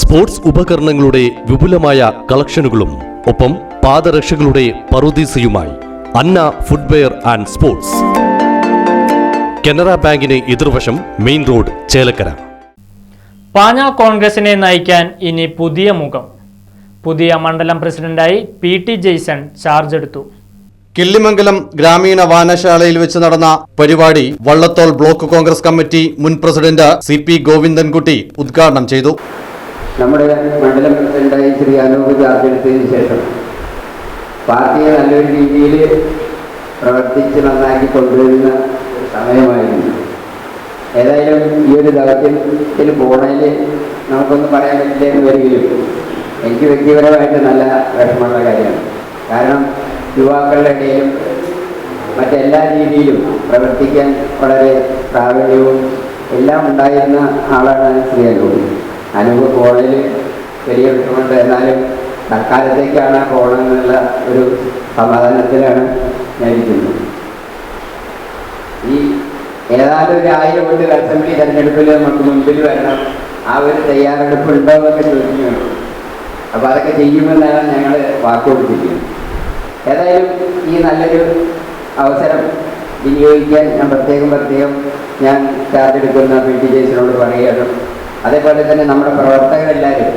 Sports ഉപകരണങ്ങളുടെ വിപുലമായ കളക്ഷനുകളും ഒപ്പം പാദരക്ഷകളുടെ പറുദീസയുമായി Anna footwear and sports. Canara ബാങ്കിന് എതിർവശം മെയിൻ റോഡ് ചേലക്കര. പാഞ്ഞാൾ കോൺഗ്രസിനെ നയിക്കാൻ ഇനി പുതിയ മുഖം. പുതിയ മണ്ഡലം പ്രസിഡന്റായി പി ടി ജെയ്സൺ ചാർജ് എടുത്തു കിള്ളിമംഗലം ഗ്രാമീണ വായനശാലയിൽ വെച്ച് നടന്ന പരിപാടി വള്ളത്തോൾ ബ്ലോക്ക് കോൺഗ്രസ് കമ്മിറ്റി മുൻ പ്രസിഡന്റ് സി പി ഗോവിന്ദൻകുട്ടി ഉദ്ഘാടനം ചെയ്തു. നമ്മുടെ മണ്ഡലം ഉണ്ടായി ശ്രീ അനൂപ് ചാർജ് എടുത്തതിന് ശേഷം പാർട്ടിയെ നല്ലൊരു രീതിയിൽ പ്രവർത്തിച്ച് നന്നാക്കി കൊണ്ടുവരുന്ന സമയമായിരുന്നു. ഏതായാലും ഈ ഒരു ദൗത്യത്തിൽ പോണതിൽ നമുക്കൊന്നും പറയാൻ പറ്റില്ലെന്ന് വരികയും എനിക്ക് വ്യക്തിപരമായിട്ട് നല്ല വിഷമമുള്ള കാര്യമാണ്. കാരണം യുവാക്കളുടെ ഇടയിലും മറ്റെല്ലാ രീതിയിലും പ്രവർത്തിക്കാൻ വളരെ പ്രാവീണ്യവും എല്ലാം ഉണ്ടായിരുന്ന ആളാണ് ശ്രീ അനൂപ്. അനൂപ് പോണതിൽ വലിയ വിഷമമുണ്ട് എന്നാലും തൽക്കാലത്തേക്കാണ് പോകണമെന്നുള്ള ഒരു സമാധാനത്തിലാണ് ഞാൻ ഇരിക്കുന്നത്. ഈ ഏതാണ്ട് ഒരു ആയിരം കൊണ്ട് അസംബ്ലി തെരഞ്ഞെടുപ്പിൽ നമുക്ക് മുൻപിൽ വരണം. ആ ഒരു തയ്യാറെടുപ്പ് ഉണ്ടോ എന്നൊക്കെ ചോദിക്കുകയാണ്. അപ്പോൾ അതൊക്കെ ചെയ്യുമെന്നാണ് ഞങ്ങൾ വാക്കുകൊടുത്തിരിക്കുന്നത് ഏതായാലും ഈ നല്ലൊരു അവസരം വിനിയോഗിക്കാൻ ഞാൻ പ്രത്യേകം പ്രത്യേകം ഞാൻ ചാർജ് എടുക്കുന്ന പി ടി ജേസിനോട് പറയുകയാണ്. അതേപോലെ തന്നെ നമ്മുടെ പ്രവർത്തകരെല്ലാവരും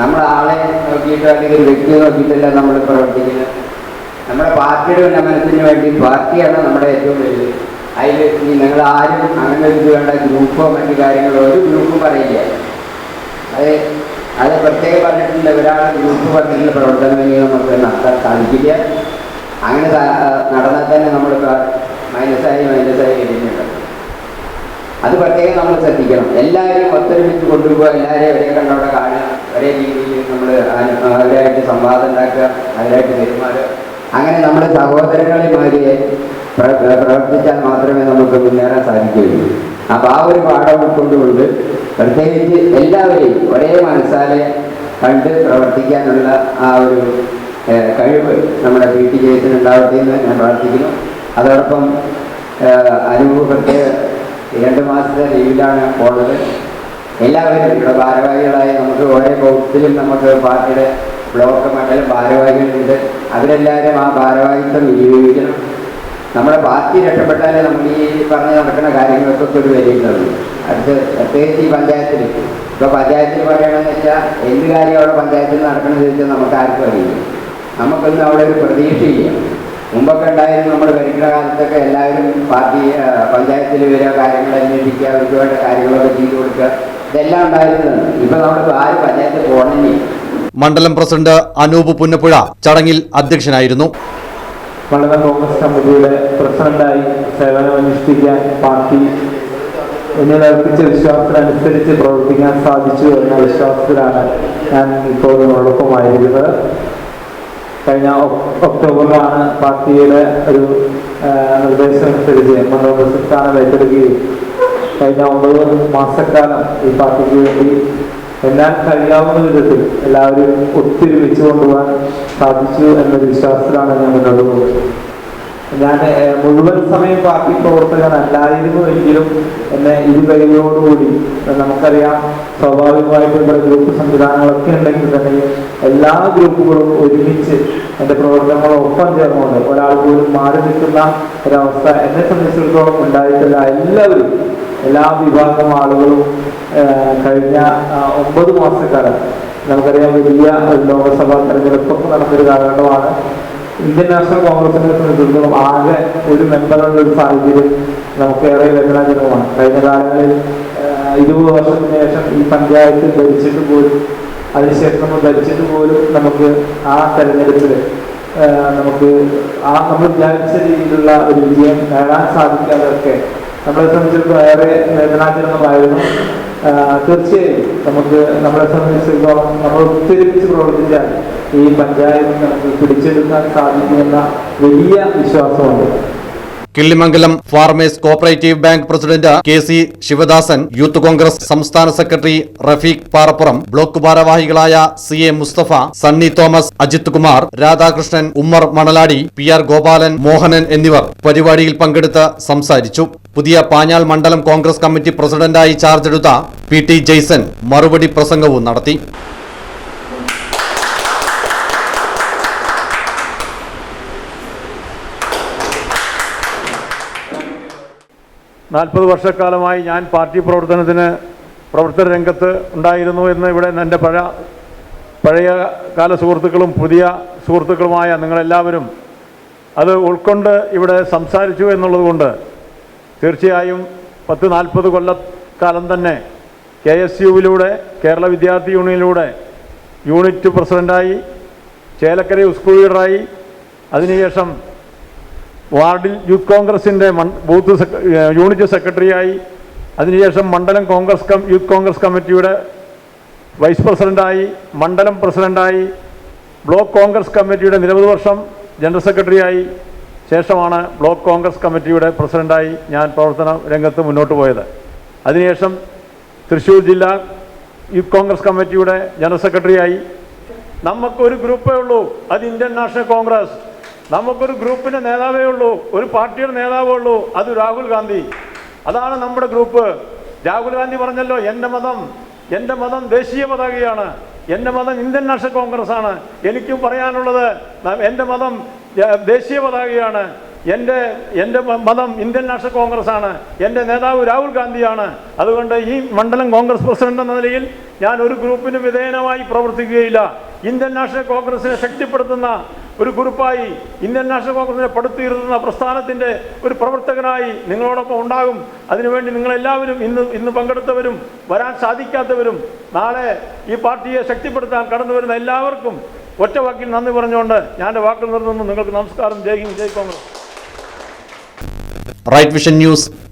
നമ്മൾ ആളെ നോക്കിയിട്ട് അല്ലെങ്കിൽ ഒരു വ്യക്തിയെ നോക്കിയിട്ടല്ല നമ്മൾ പ്രവർത്തിക്കുന്നത്. നമ്മുടെ പാർട്ടിയുടെ ഉന്നമനത്തിന് വേണ്ടി പാർട്ടിയാണ് നമ്മുടെ ഏറ്റവും വലുത്. അതിൽ നിങ്ങൾ ആരും അങ്ങനെ ഒരു വേണ്ട ഗ്രൂപ്പോ മറ്റു കാര്യങ്ങളോ ഒരു ഗ്രൂപ്പ് പറയില്ല. അത് അത് പ്രത്യേകം പറഞ്ഞിട്ടില്ല ഒരാൾ ഗ്രൂപ്പ് പറഞ്ഞിട്ടുള്ള പ്രവർത്തനമെങ്കിൽ നമുക്ക് നടത്താൻ സാധിക്കില്ല അങ്ങനെ നടന്നാൽ തന്നെ നമ്മൾ മൈനസായി മൈനസായി കഴിഞ്ഞിട്ടുണ്ട് അത് പ്രത്യേകം നമ്മൾ ശ്രദ്ധിക്കണം എല്ലാവരും ഒത്തൊരുമിച്ച് കൊണ്ടുപോകുക എല്ലാവരെയും ഒരേ കണ്ടവിടെ കാണുക ഒരേ രീതിയിൽ നമ്മൾ അവരായിട്ട് സംവാദം ഉണ്ടാക്കുക അവരായിട്ട് പെരുമാറുക. അങ്ങനെ നമ്മുടെ സഹോദരങ്ങളെ മാതിരിയെ പ്ര- പ്രവർത്തിച്ചാൽ മാത്രമേ നമുക്ക് മുന്നേറാൻ സാധിക്കുകയുള്ളൂ. അപ്പോൾ ആ ഒരു പാഠം ഉൾക്കൊണ്ടുകൊണ്ട് പ്രത്യേകിച്ച് എല്ലാവരെയും ഒരേ മനസ്സാലെ കണ്ട് പ്രവർത്തിക്കാനുള്ള ആ ഒരു കഴിവ് നമ്മുടെ പി ടി എന്ന് ഞാൻ പ്രാർത്ഥിക്കുന്നു. അതോടൊപ്പം പ്രത്യേക രണ്ട് മാസത്തെ ലീവിലാണ് പോണത്. എല്ലാവരും ഇവിടെ ഭാരവാഹികളായ നമുക്ക് ഓരോ ബോക്സിലും നമുക്ക് പാർട്ടിയുടെ ബ്ലോക്ക് മണ്ഡലം ഭാരവാഹികളുണ്ട്. അവരെല്ലാവരും ആ ഭാരവാഹിത്വം വിനിയോഗിക്കണം. നമ്മുടെ പാർട്ടി രക്ഷപ്പെട്ടാലേ നമുക്ക് ഈ പറഞ്ഞ് നടക്കുന്ന കാര്യങ്ങൾക്കൊക്കെ ഒരു വിലയുള്ളൂ അടുത്ത് പ്രത്യേകിച്ച് ഈ പഞ്ചായത്തിൽ. ഇപ്പോൾ പഞ്ചായത്തിൽ പറയണമെന്ന് വെച്ചാൽ എന്ത് കാര്യം അവിടെ പഞ്ചായത്തിൽ നടക്കണമെന്ന് ചോദിച്ചാൽ നമുക്ക് ആർക്കും അറിയില്ല. നമുക്കൊന്നും അവിടെ ഒരു പ്രതീക്ഷയില്ല. മുമ്പൊക്കെ ഉണ്ടായിരുന്നു നമ്മുടെ ഭരിക്കുന്ന കാലത്തൊക്കെ എല്ലാവരും പാർട്ടി പഞ്ചായത്തിൽ വരിക കാര്യങ്ങൾ അന്വേഷിക്കുക അവർക്ക് വേണ്ട കാര്യങ്ങളൊക്കെ ചെയ്തു കൊടുക്കുക. ഇതെല്ലാം ഉണ്ടായിരുന്നതാണ് ഇപ്പൊ നമ്മൾ ആര് പഞ്ചായത്തിൽ പോകണമെങ്കിൽ മണ്ഡലം പ്രസിഡന്റ് അനൂപ് പുന്നപ്പുഴ ചടങ്ങിൽ അധ്യക്ഷനായിരുന്നു. മണ്ഡലം കോൺഗ്രസ് കമ്മിറ്റിയുടെ പ്രസിഡന്റായി സേവനമനുഷ്ഠിക്കാൻ പാർട്ടി എന്നിൽ അർപ്പിച്ച വിശ്വാസത്തിനനുസരിച്ച് പ്രവർത്തിക്കാൻ സാധിച്ചു എന്ന വിശ്വാസത്തിലാണ് ഞാൻ ഇപ്പോൾ നിങ്ങളോടൊപ്പമായിരിക്കുന്നത്. കഴിഞ്ഞ ഒക്- ഒക്ടോബറിലാണ് പാർട്ടിയുടെ ഒരു നിർദ്ദേശം നിർദ്ദേശമനുസരിച്ച് പ്രസിഡന്റ് സ്ഥാനം ഏറ്റെടുക്കുകയും കഴിഞ്ഞ ഒമ്പത് മാസക്കാലം ഈ പാർട്ടിക്ക് വേണ്ടി എന്നാൽ കഴിയാവുന്ന വിധത്തിൽ എല്ലാവരും ഒത്തൊരുമിച്ച് കൊണ്ടുപോകാൻ സാധിച്ചു എന്നൊരു വിശ്വാസത്തിലാണ് ഞാൻ മുന്നോട്ട് പോകുന്നത്. ഞാൻ മുഴുവൻ സമയം പാർട്ടി പ്രവർത്തകനല്ലായിരുന്നു എങ്കിലും എന്നെ ഇരുകൈകളോടുകൂടി നമുക്കറിയാം സ്വാഭാവികമായിട്ടും ഇവിടെ ഗ്രൂപ്പ് സംവിധാനങ്ങളൊക്കെ ഉണ്ടെങ്കിൽ തന്നെ എല്ലാ ഗ്രൂപ്പുകളും ഒരുമിച്ച് എന്റെ പ്രവർത്തനങ്ങളൊപ്പം ചേർന്നുകൊണ്ട് ഒരാൾ പോലും മാറി നിൽക്കുന്ന ഒരവസ്ഥ എന്നെ സംബന്ധിച്ചിടത്തോളം ഉണ്ടായിട്ടില്ല. എല്ലാവരും എല്ലാ വിഭാഗം ആളുകളും കഴിഞ്ഞ ഒമ്പത് മാസക്കാലം നമുക്കറിയാം വലിയ ലോകസഭാ തെരഞ്ഞെടുപ്പൊക്കെ നടന്നൊരു കാലഘട്ടമാണ്. ഇന്ത്യൻ നാഷണൽ കോൺഗ്രസിനെ സംബന്ധിച്ചിടത്തോളം ആകെ ഒരു മെമ്പറുള്ള ഒരു സാഹചര്യം നമുക്ക് ഏറെ വേദനാജനകമാണ്. കഴിഞ്ഞ കാലങ്ങളിൽ ഇരുപത് വർഷത്തിന് ശേഷം ഈ പഞ്ചായത്ത് ഭരിച്ചിട്ട് പോലും അതിനുശേഷം നമ്മൾ ഭരിച്ചത് പോലും നമുക്ക് ആ തെരഞ്ഞെടുപ്പിൽ നമുക്ക് ആ നമ്മൾ വിചാരിച്ച രീതിയിലുള്ള ഒരു വിജയം നേടാൻ സാധിക്കാതൊക്കെ നമ്മളെ സംബന്ധിച്ചിടത്തോളം ഏറെ വേദനാജനകമായിരുന്നു. തീർച്ചയായും നമുക്ക് നമ്മളെ സംബന്ധിച്ചിടത്തോളം നമ്മൾ ഒത്തൊരുമിച്ച് പ്രവർത്തിച്ചാൽ ഈ പഞ്ചായത്ത് നമുക്ക് പിടിച്ചെടുക്കാൻ സാധിക്കുമെന്ന വലിയ വിശ്വാസമുണ്ട്. Killimangalam farmers cooperative bank president K C Sivadasan youth Congress സംസ്ഥാന സെക്രട്ടറി റഫീഖ് പാറപ്പുറം ബ്ലോക്ക് ഭാരവാഹികളായ C A Mustafa Sunny Thomas Ajith Kumar Radhakrishnan Ummer Manaladi P R Gopalan Mohanan എന്നിവർ പരിപാടിയിൽ പങ്കെടുത്ത് സംസാരിച്ചു. പുതിയ പാഞ്ഞാൾ മണ്ഡലം കോൺഗ്രസ് കമ്മിറ്റി പ്രസിഡന്റായി ചാർജെടുത്ത പി ടി ജെയ്സൺ മറുപടി പ്രസംഗവും നടത്തി. നാൽപ്പത് വർഷക്കാലമായി ഞാൻ പാർട്ടി പ്രവർത്തനത്തിന് പ്രവർത്തന രംഗത്ത് ഉണ്ടായിരുന്നു എന്ന് ഇവിടെ എന്റെ പഴയ പഴയ കാല സുഹൃത്തുക്കളും പുതിയ സുഹൃത്തുക്കളുമായ നിങ്ങളെല്ലാവരും അത് ഉൾക്കൊണ്ട് ഇവിടെ സംസാരിച്ചു എന്നുള്ളതുകൊണ്ട് തീർച്ചയായും പത്ത് നാൽപ്പത് കൊല്ലക്കാലം തന്നെ കെ എസ് യുവിലൂടെ കേരള വിദ്യാർത്ഥി യൂണിയനിലൂടെ യൂണിറ്റ് പ്രസിഡന്റായി ചേലക്കര സ്കൂൾ ലീഡറായി അതിനുശേഷം വാർഡിൽ യൂത്ത് കോൺഗ്രസിന്റെ ബൂത്ത് യൂണിറ്റ് സെക്രട്ടറിയായി. അതിനുശേഷം മണ്ഡലം കോൺഗ്രസ് കം യൂത്ത് കോൺഗ്രസ് കമ്മിറ്റിയുടെ വൈസ് പ്രസിഡന്റായി മണ്ഡലം പ്രസിഡന്റായി ബ്ലോക്ക് കോൺഗ്രസ് കമ്മിറ്റിയുടെ നിരവധി വർഷം ജനറൽ സെക്രട്ടറിയായി. ശേഷമാണ് ബ്ലോക്ക് കോൺഗ്രസ് കമ്മിറ്റിയുടെ പ്രസിഡന്റായി ഞാൻ പ്രവർത്തന രംഗത്ത് മുന്നോട്ട് പോയത്. അതിനുശേഷം തൃശ്ശൂർ ജില്ലാ യൂത്ത് കോൺഗ്രസ് കമ്മിറ്റിയുടെ ജനറൽ സെക്രട്ടറിയായി. നമുക്കൊരു ഗ്രൂപ്പേ ഉള്ളൂ. അത് ഇന്ത്യൻ നാഷണൽ കോൺഗ്രസ്. നമുക്കൊരു ഗ്രൂപ്പിന്റെ നേതാവേ ഉള്ളൂ ഒരു പാർട്ടിയുടെ നേതാവേ ഉള്ളൂ. അത് രാഹുൽ ഗാന്ധി. അതാണ് നമ്മുടെ ഗ്രൂപ്പ്. രാഹുൽ ഗാന്ധി പറഞ്ഞല്ലോ എന്റെ മതം എന്റെ മതം ദേശീയ പതാകയാണ്. എന്റെ മതം ഇന്ത്യൻ നാഷണൽ കോൺഗ്രസ് ആണ്. എനിക്കും പറയാനുള്ളത് എന്റെ മതം ദേശീയ പതാകയാണ്. എന്റെ എന്റെ മതം ഇന്ത്യൻ നാഷണൽ കോൺഗ്രസ് ആണ്. എന്റെ നേതാവ് രാഹുൽ ഗാന്ധിയാണ്. അതുകൊണ്ട് ഈ മണ്ഡലം കോൺഗ്രസ് പ്രസിഡന്റ് എന്ന നിലയിൽ ഞാൻ ഒരു ഗ്രൂപ്പിന് വിധേയനമായി പ്രവർത്തിക്കുകയില്ല. ഇന്ത്യൻ നാഷണൽ കോൺഗ്രസിനെ ശക്തിപ്പെടുത്തുന്ന ഒരു ഗ്രൂപ്പായി ഇന്ത്യൻ നാഷണൽ കോൺഗ്രസിനെ പടുത്തുയർത്തുന്ന പ്രസ്ഥാനത്തിന്റെ ഒരു പ്രവർത്തകനായി നിങ്ങളോടൊപ്പം ഉണ്ടാകും. അതിനുവേണ്ടി നിങ്ങളെല്ലാവരും ഇന്ന് ഇന്ന് പങ്കെടുത്തവരും വരാൻ സാധിക്കാത്തവരും നാളെ ഈ പാർട്ടിയെ ശക്തിപ്പെടുത്താൻ കടന്നു വരുന്ന എല്ലാവർക്കും ഒറ്റ വാക്കിൽ നന്ദി പറഞ്ഞുകൊണ്ട് ഞാൻ വാക്കുകൾ നിർത്തുന്നു. നിങ്ങൾക്ക് നമസ്കാരം. Jai Hind Jai Congress. Right vision news